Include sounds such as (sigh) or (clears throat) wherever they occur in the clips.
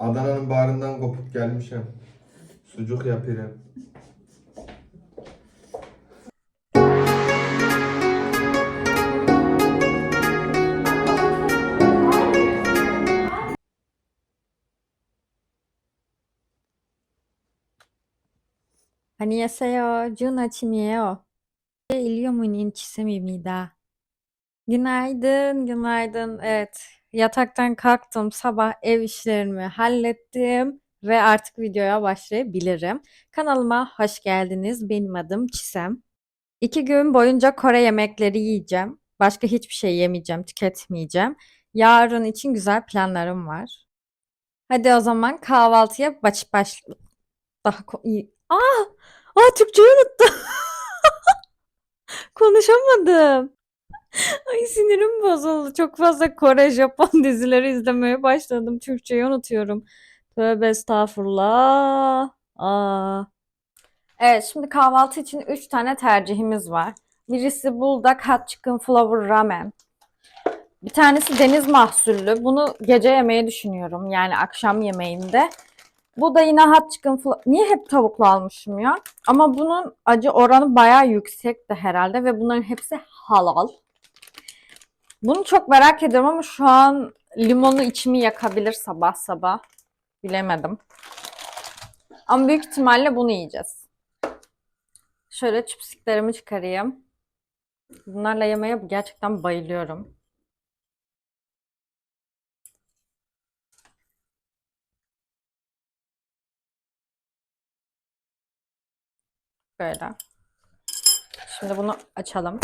Adana'nın bağrından kopup gelmişim. Sucuk yapıyorum. 안녕하세요. 준 아침이에요. 일요문인 çisem입니다. Günaydın, günaydın. Evet, yataktan kalktım. Sabah ev işlerimi hallettim ve artık videoya başlayabilirim. Kanalıma hoş geldiniz. Benim adım Çisem. İki gün boyunca Kore yemekleri yiyeceğim. Başka hiçbir şey yemeyeceğim, tüketmeyeceğim. Yarın için güzel planlarım var. Hadi o zaman kahvaltıya baş baş daha ko- iyi. Aa! Türkçeyi unuttum. (laughs) Konuşamadım. Ay sinirim bozuldu. Çok fazla Kore, Japon (laughs) dizileri izlemeye başladım. Türkçeyi unutuyorum. Tövbe estağfurullah. Aa. Evet, şimdi kahvaltı için 3 tane tercihimiz var. Birisi Buldak Hot Chicken Flavor Ramen. Bir tanesi deniz mahsullü. Bunu gece yemeyi düşünüyorum. Yani akşam yemeğinde. Bu da yine hot chicken fla- Niye hep tavuklu almışım ya? Ama bunun acı oranı bayağı yüksekti herhalde ve bunların hepsi halal. Bunu çok merak ediyorum ama şu an limonu içimi yakabilir sabah sabah. Bilemedim. Ama büyük ihtimalle bunu yiyeceğiz. Şöyle chipstiklerimi çıkarayım. Bunlarla yemeye gerçekten bayılıyorum. Böyle. Şimdi bunu açalım.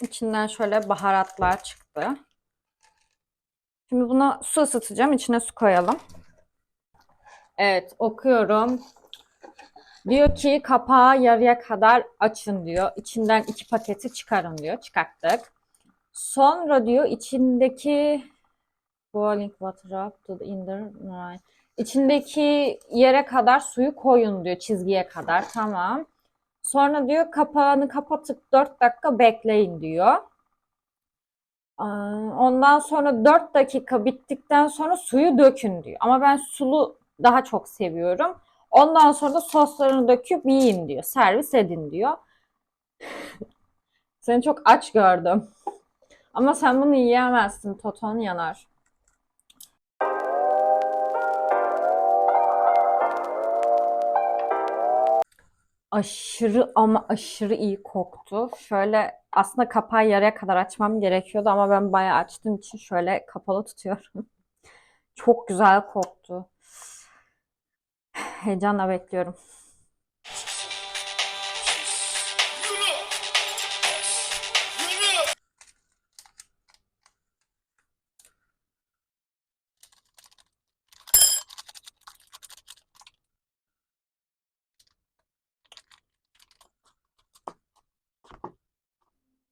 İçinden şöyle baharatlar çıktı. Şimdi buna su ısıtacağım. İçine su koyalım. Evet, okuyorum. Diyor ki kapağı yarıya kadar açın diyor. İçinden iki paketi çıkarın diyor. Çıkarttık. Sonra diyor içindeki boiling water up to the inner. İçindeki yere kadar suyu koyun diyor çizgiye kadar. Tamam. Sonra diyor kapağını kapatıp 4 dakika bekleyin diyor. Ondan sonra 4 dakika bittikten sonra suyu dökün diyor. Ama ben sulu daha çok seviyorum. Ondan sonra da soslarını döküp yiyin diyor. Servis edin diyor. (laughs) Seni çok aç gördüm. Ama sen bunu yiyemezsin. Toton yanar. Aşırı ama aşırı iyi koktu. Şöyle aslında kapağı yarıya kadar açmam gerekiyordu ama ben bayağı açtığım için şöyle kapalı tutuyorum. (laughs) Çok güzel koktu Heyecanla bekliyorum.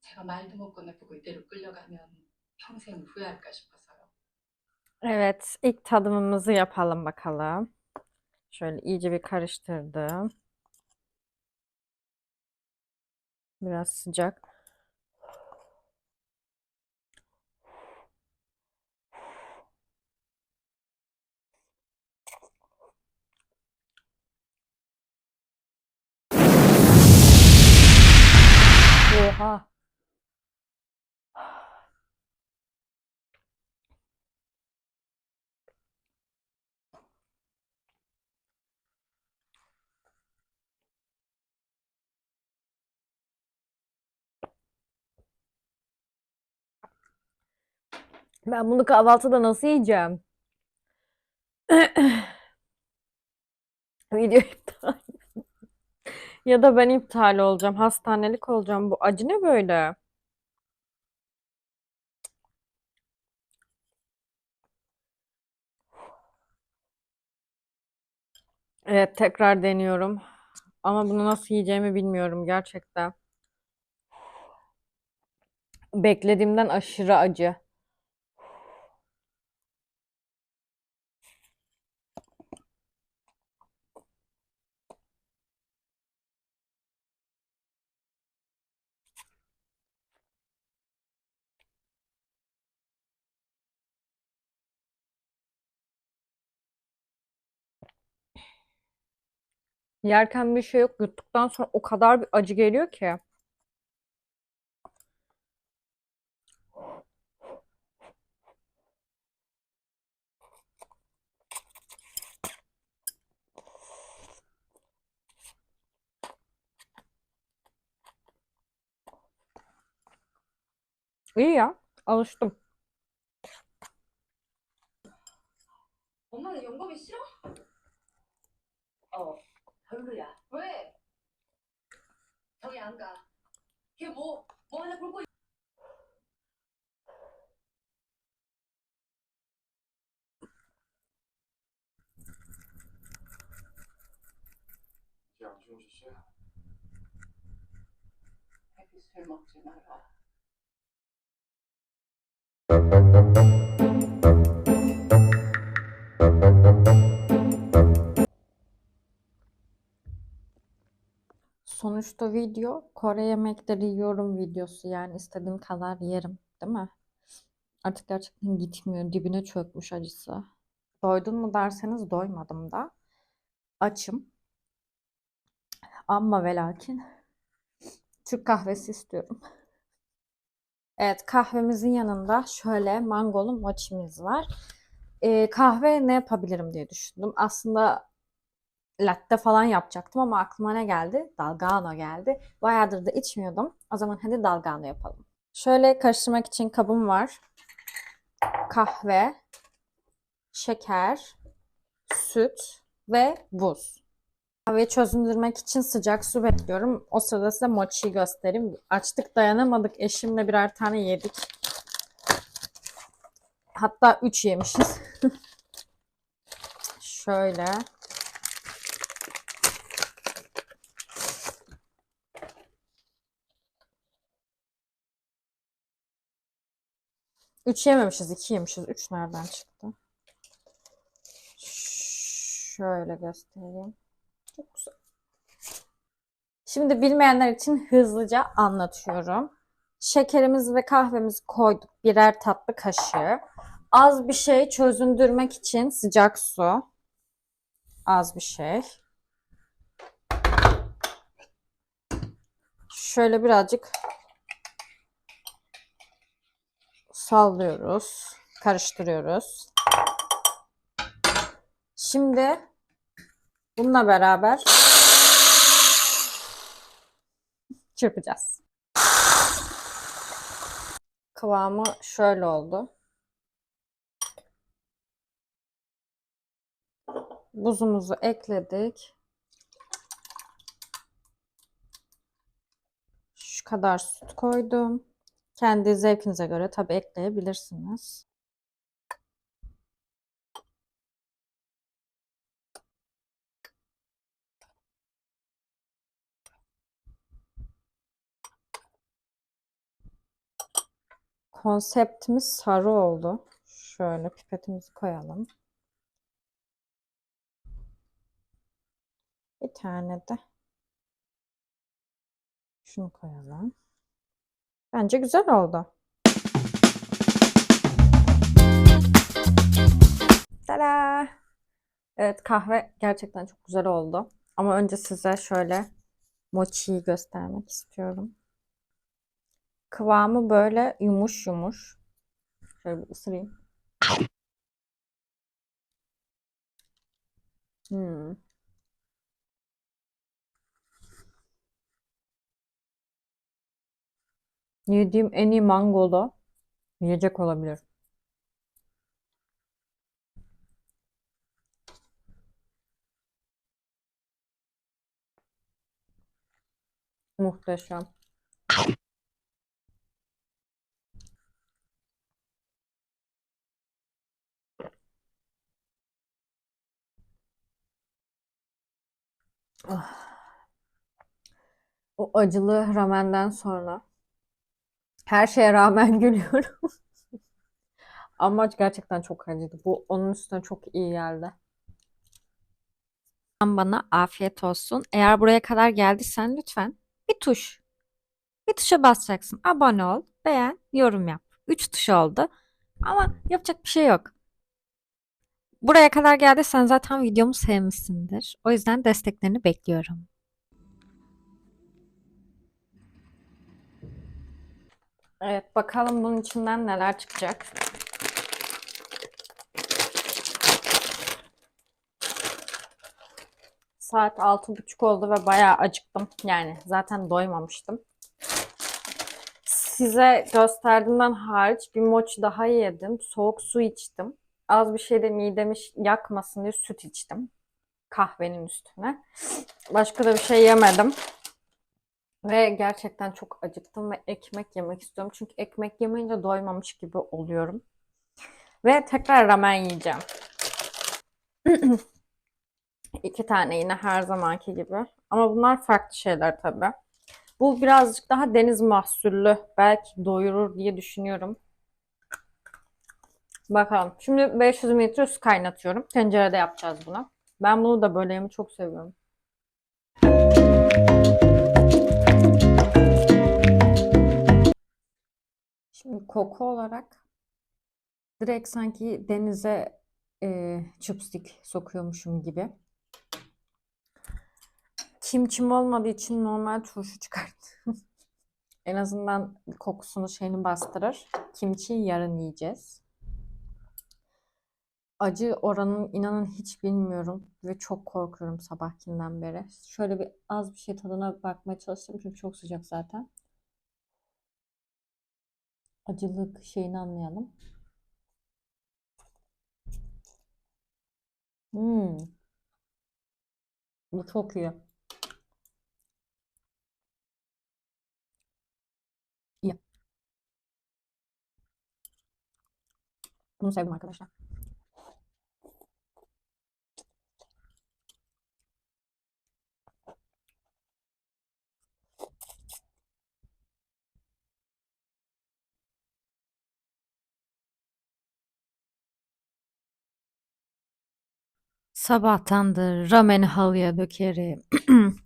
제가 말도 못 꺼내보고 이대로 끌려가면 평생 후회할까 싶어서요. Evet, ilk tadımımızı yapalım bakalım. Şöyle iyice bir karıştırdım. Biraz sıcak. Ben bunu kahvaltıda nasıl yiyeceğim? (clears throat) Video iptal. (laughs) Ya da ben iptal olacağım. Hastanelik olacağım. Bu acı ne böyle? Evet, tekrar deniyorum. Ama bunu nasıl yiyeceğimi bilmiyorum gerçekten. Beklediğimden aşırı acı. Yerken bir şey yok. Yuttuktan sonra o kadar bir acı geliyor ki. İyi ya. Alıştım. 엄마는 영감이 싫어? 어, 별로야. 왜? 저기 안 가. 걔 뭐, 뭐 하나 굴고 있... 야, 중수 씨. 애기 술 먹지 마라. Sonuçta video Kore yemekleri yiyorum videosu yani istediğim kadar yerim değil mi? Artık gerçekten gitmiyor dibine çökmüş acısı. Doydun mu derseniz doymadım da. Açım. Amma ve lakin Türk kahvesi istiyorum. Evet kahvemizin yanında şöyle mangolu mochimiz var. Ee, kahve ne yapabilirim diye düşündüm. Aslında latte falan yapacaktım ama aklıma ne geldi? Dalgano geldi. Bayağıdır da içmiyordum. O zaman hadi dalgano yapalım. Şöyle karıştırmak için kabım var. Kahve, şeker, süt ve buz. Kahveyi çözündürmek için sıcak su bekliyorum. O sırada size mochiyi göstereyim. Açtık dayanamadık. Eşimle birer tane yedik. Hatta 3 yemişiz. (laughs) Şöyle. Üç yememişiz, iki yemişiz. Üç nereden çıktı? Şöyle göstereyim. Çok güzel. Şimdi bilmeyenler için hızlıca anlatıyorum. Şekerimizi ve kahvemizi koyduk. Birer tatlı kaşığı. Az bir şey çözündürmek için sıcak su. Az bir şey. Şöyle birazcık sallıyoruz, karıştırıyoruz. Şimdi bununla beraber çırpacağız. Kıvamı şöyle oldu. Buzumuzu ekledik. Şu kadar süt koydum. Kendi zevkinize göre tabii ekleyebilirsiniz. Konseptimiz sarı oldu. Şöyle pipetimizi koyalım. Bir tane de şunu koyalım. Bence güzel oldu. Tada! Evet kahve gerçekten çok güzel oldu. Ama önce size şöyle mochiyi göstermek istiyorum. Kıvamı böyle yumuş yumuş. Şöyle bir ısırayım. Hmm. Yediğim en iyi mangolu yiyecek olabilir. Muhteşem. Ah. O acılı ramenden sonra her şeye rağmen (laughs) gülüyorum. Ama gerçekten çok acıydı. Bu onun üstüne çok iyi geldi. Bana afiyet olsun. Eğer buraya kadar geldiysen lütfen bir tuş. Bir tuşa basacaksın. Abone ol, beğen, yorum yap. Üç tuş oldu. Ama yapacak bir şey yok. Buraya kadar geldiysen zaten videomu sevmişsindir. O yüzden desteklerini bekliyorum. Evet, bakalım bunun içinden neler çıkacak. Saat altı buçuk oldu ve bayağı acıktım. Yani zaten doymamıştım. Size gösterdiğimden hariç bir mochi daha yedim. Soğuk su içtim. Az bir şey de midemi yakmasın diye süt içtim. Kahvenin üstüne. Başka da bir şey yemedim. Ve gerçekten çok acıktım ve ekmek yemek istiyorum. Çünkü ekmek yemeyince doymamış gibi oluyorum. Ve tekrar ramen yiyeceğim. (clears throat) İki tane yine her zamanki gibi. Ama bunlar farklı şeyler tabii. Bu birazcık daha deniz mahsullü. Belki doyurur diye düşünüyorum. Bakalım. Şimdi 500 mililitre su kaynatıyorum. Tencerede yapacağız bunu. Ben bunu da böyle yemeyi çok seviyorum. Şimdi koku olarak direkt sanki denize e, chopstick sokuyormuşum gibi. Kimçim olmadığı için normal turşu çıkarttım. (laughs) en azından kokusunu şeyini bastırır. Kimçiyi yarın yiyeceğiz. Acı oranını inanın hiç bilmiyorum ve çok korkuyorum sabahkinden beri. Şöyle bir az bir şey tadına bakmaya çalıştım çünkü çok sıcak zaten. Acılık şeyini anlayalım. Hmm. Bu çok iyi. İyi. Bunu sevdim arkadaşlar. Sabahtandır rameni halıya dökerim. (coughs)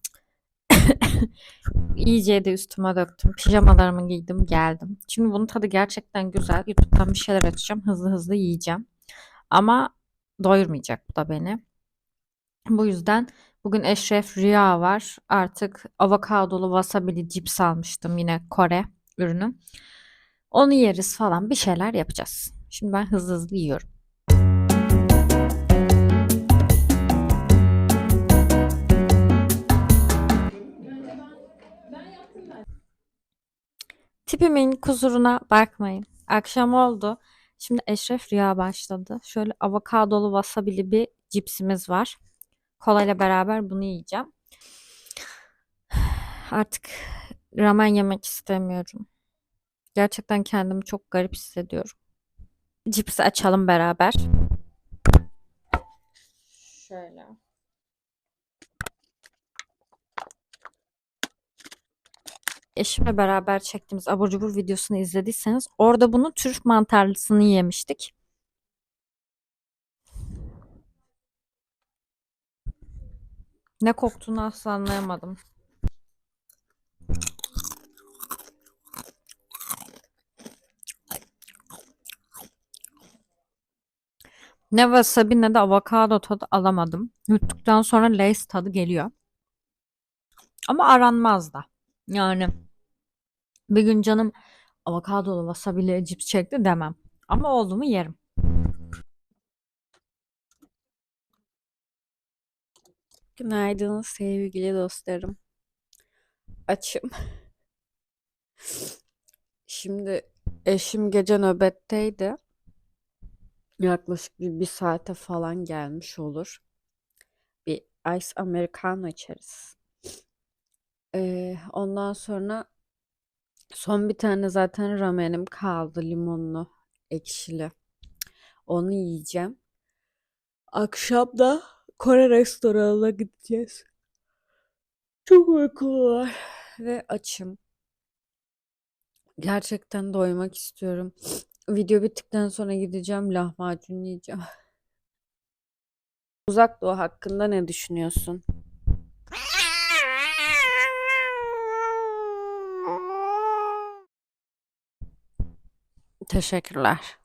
İyice de üstüme döktüm. Pijamalarımı giydim geldim. Şimdi bunun tadı gerçekten güzel. YouTube'dan bir şeyler açacağım. Hızlı hızlı yiyeceğim. Ama doyurmayacak bu da beni. Bu yüzden bugün Eşref Rüya var. Artık avokadolu wasabili cips almıştım yine Kore ürünü. Onu yeriz falan bir şeyler yapacağız. Şimdi ben hızlı hızlı yiyorum. Tipimin kusuruna bakmayın. Akşam oldu. Şimdi Eşref Rüya başladı. Şöyle avokadolu wasabili bir cipsimiz var. Kola ile beraber bunu yiyeceğim. Artık ramen yemek istemiyorum. Gerçekten kendimi çok garip hissediyorum. Cipsi açalım beraber. Şöyle. Eşimle beraber çektiğimiz abur cubur videosunu izlediyseniz orada bunun Türk mantarlısını yemiştik. Ne koktuğunu asla anlayamadım. Ne wasabi ne de avokado tadı alamadım. Yuttuktan sonra Lay's tadı geliyor. Ama aranmaz da. Yani bir gün canım avokadolu wasabi'li cips çekti demem. Ama oldu mu yerim. Günaydın sevgili dostlarım. Açım. Şimdi eşim gece nöbetteydi. Yaklaşık bir, bir saate falan gelmiş olur. Bir ice americano içeriz. Ee, ondan sonra son bir tane zaten ramenim kaldı limonlu, ekşili. Onu yiyeceğim. Akşam da Kore restoranına gideceğiz. Çok var. ve açım. Gerçekten doymak istiyorum. Video bittikten sonra gideceğim lahmacun yiyeceğim. Uzak Doğu hakkında ne düşünüyorsun? Teşekkürler.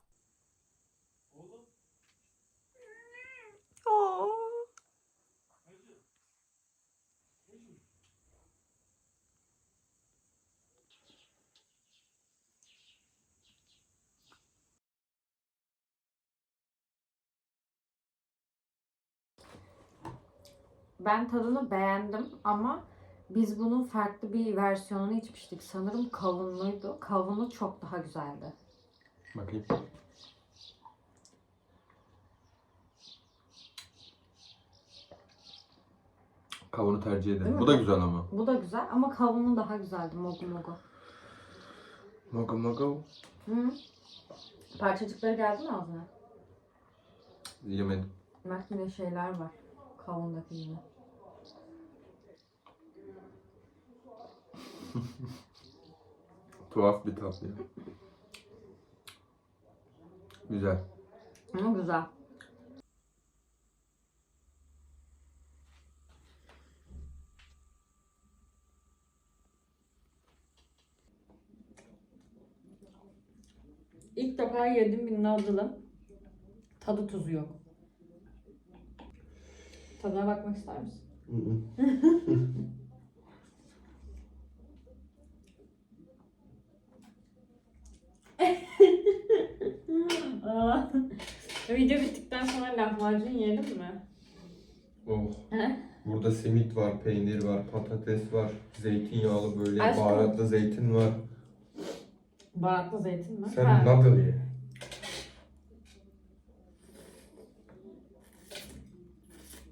Ben tadını beğendim ama biz bunun farklı bir versiyonunu içmiştik. Sanırım kavunluydu. Kavunu çok daha güzeldi. Bakayım. Kavunu tercih Değil ederim. mi? Bu da güzel ama. Bu da güzel ama kavunu daha güzeldi mogu mogu. Mogo mogo. Hı. Parçacıkları geldi mi ağzına? Yemedim. Yine şeyler var. Kavundaki yine. (laughs) Tuhaf bir tatlı. ya. Güzel. Ama güzel. İlk defa yedim bir noodle'ın tadı tuzu yok. Tadına bakmak ister misin? (laughs) (laughs) Video bittikten sonra lahmacun yiyelim mi? Oh. He? Burada simit var, peynir var, patates var, zeytinyağlı böyle Aşkım. baharatlı zeytin var. Baharatlı zeytin mi? Sen Ha. noodle ye.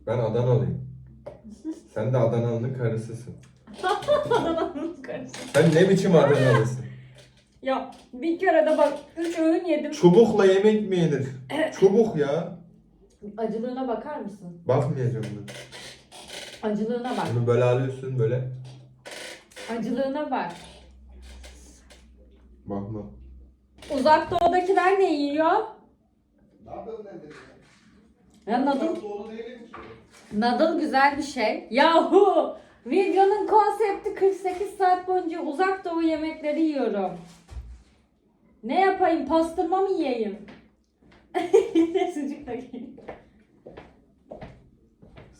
Ben Adanalıyım. (laughs) Sen de Adanalı'nın karısısın. (laughs) Adana'nın karısı. Sen ne biçim Adanalısın? Ya bir kere de bak 3 öğün yedim. Çubukla yemek mi yenir? Çubuk ya. Acılığına bakar mısın? Bakmayacağım ben. Acılığına bak. Bunu böyle alıyorsun böyle. Acılığına bak. Bakma. Uzak doğudakiler ne yiyor? Noodle nedir? Ya nadıl, Doğru değilim ki. nadıl güzel bir şey. Yahu! Videonun konsepti 48 saat boyunca uzak doğu yemekleri yiyorum. Ne yapayım? Pastırma mı yiyeyim? (laughs) Sucuk da geliyor.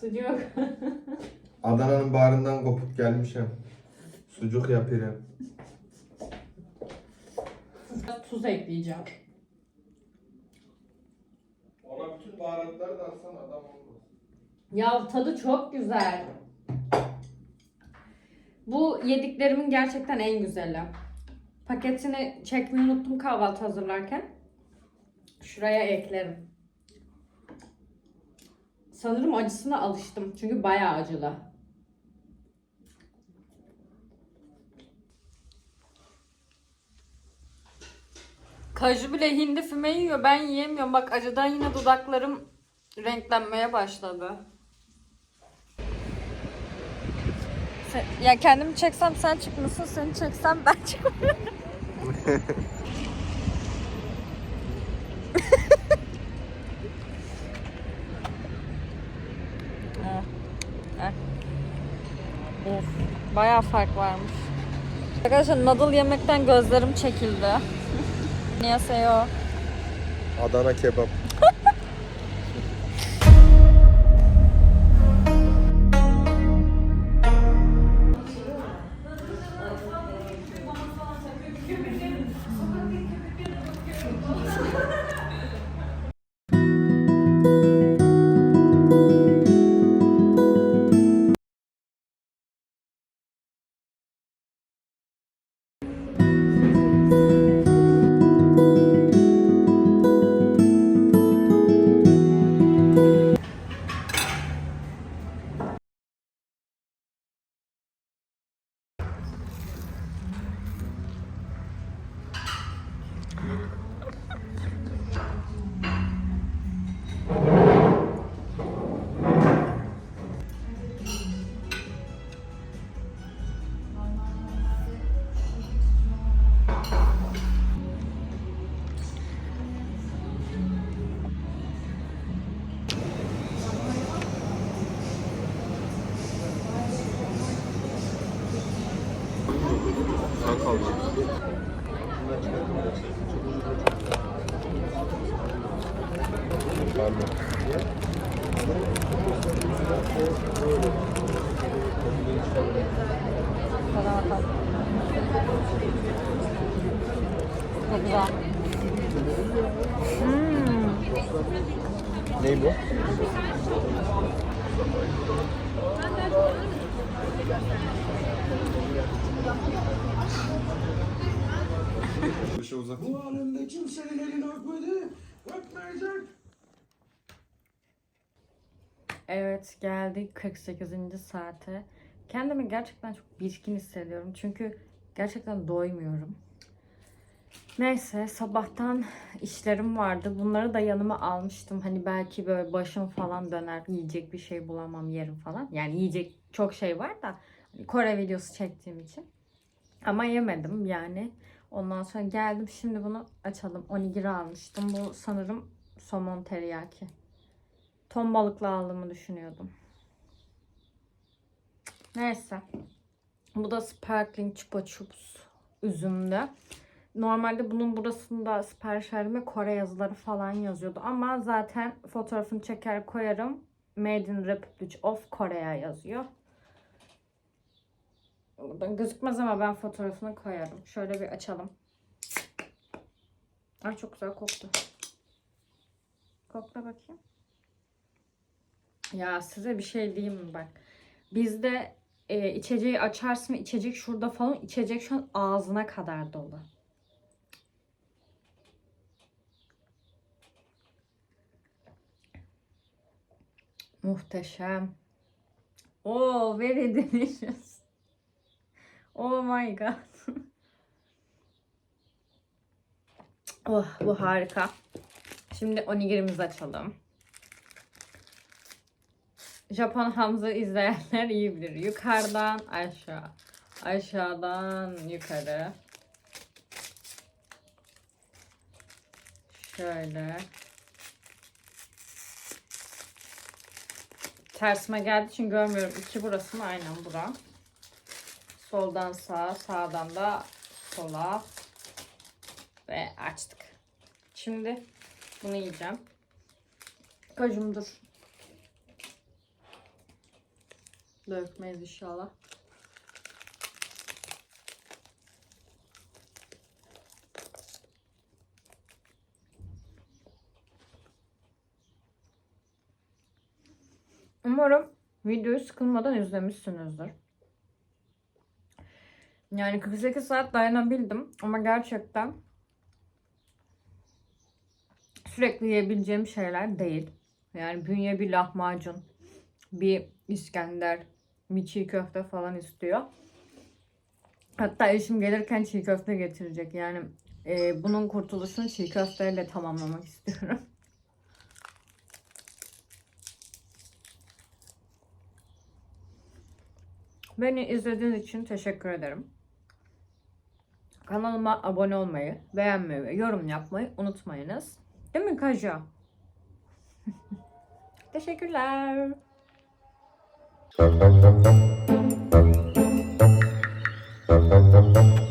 Sucuk. (laughs) Adana'nın bağrından kopup gelmişim. Sucuk yapıyorum. Tuz ekleyeceğim. Ona bütün baharatları da atsan adam olmaz. Ya tadı çok güzel. Bu yediklerimin gerçekten en güzeli. Paketini çekmeyi unuttum kahvaltı hazırlarken. Şuraya eklerim. Sanırım acısına alıştım. Çünkü bayağı acılı. Kaju bile hindi füme yiyor. Ben yiyemiyorum. Bak acıdan yine dudaklarım renklenmeye başladı. ya kendimi çeksem sen çıkmasın, seni çeksem ben (laughs) çıkmıyorum. (laughs) of, bayağı fark varmış. Arkadaşlar noodle yemekten gözlerim çekildi. (laughs) Annyeonghaseyo. Adana kebap. Tadına bakalım. Çok güzel. Hmm. Ney bu? Dışı uzat. Bu alemde kimsenin elini öpmedi, öpmeyecek. Evet geldik 48. saate. Kendimi gerçekten çok bitkin hissediyorum. Çünkü gerçekten doymuyorum. Neyse sabahtan işlerim vardı. Bunları da yanıma almıştım. Hani belki böyle başım falan döner. Yiyecek bir şey bulamam yerim falan. Yani yiyecek çok şey var da. hani Kore videosu çektiğim için. Ama yemedim yani. Ondan sonra geldim. Şimdi bunu açalım. Onigiri almıştım. Bu sanırım somon teriyaki. Ton balıklı aldığımı düşünüyordum. Neyse. Bu da Sparkling Chupa Chups üzümlü. Normalde bunun burasında sipariş verdiğimde Kore yazıları falan yazıyordu. Ama zaten fotoğrafını çeker koyarım. Made in Republic of Korea yazıyor. Buradan gözükmez ama ben fotoğrafını koyarım. Şöyle bir açalım. Ay çok güzel koktu. Kokla bakayım. Ya size bir şey diyeyim mi bak. Bizde e, içeceği açarsın içecek şurada falan. içecek şu an ağzına kadar dolu. Muhteşem. Oh, very delicious. Oh my god. (laughs) oh, bu harika. Şimdi onigirimizi açalım. Japon Hamza izleyenler iyi bilir. Yukarıdan aşağı. Aşağıdan yukarı. Şöyle. Tersime geldiği için görmüyorum. İki burası mı? Aynen bura. Soldan sağa, sağdan da sola. Ve açtık. Şimdi bunu yiyeceğim. Kocum. Dökmeyiz inşallah. Umarım videoyu sıkılmadan izlemişsinizdir. Yani 48 saat dayanabildim ama gerçekten sürekli yiyebileceğim şeyler değil. Yani bünye bir lahmacun, bir İskender, bir çiğ köfte falan istiyor. Hatta eşim gelirken çiğ köfte getirecek. Yani e, bunun kurtuluşunu çiğ köfteyle tamamlamak istiyorum. (laughs) Beni izlediğiniz için teşekkür ederim. Kanalıma abone olmayı, beğenmeyi ve yorum yapmayı unutmayınız. Değil mi Kaja? (laughs) Teşekkürler. Thank you.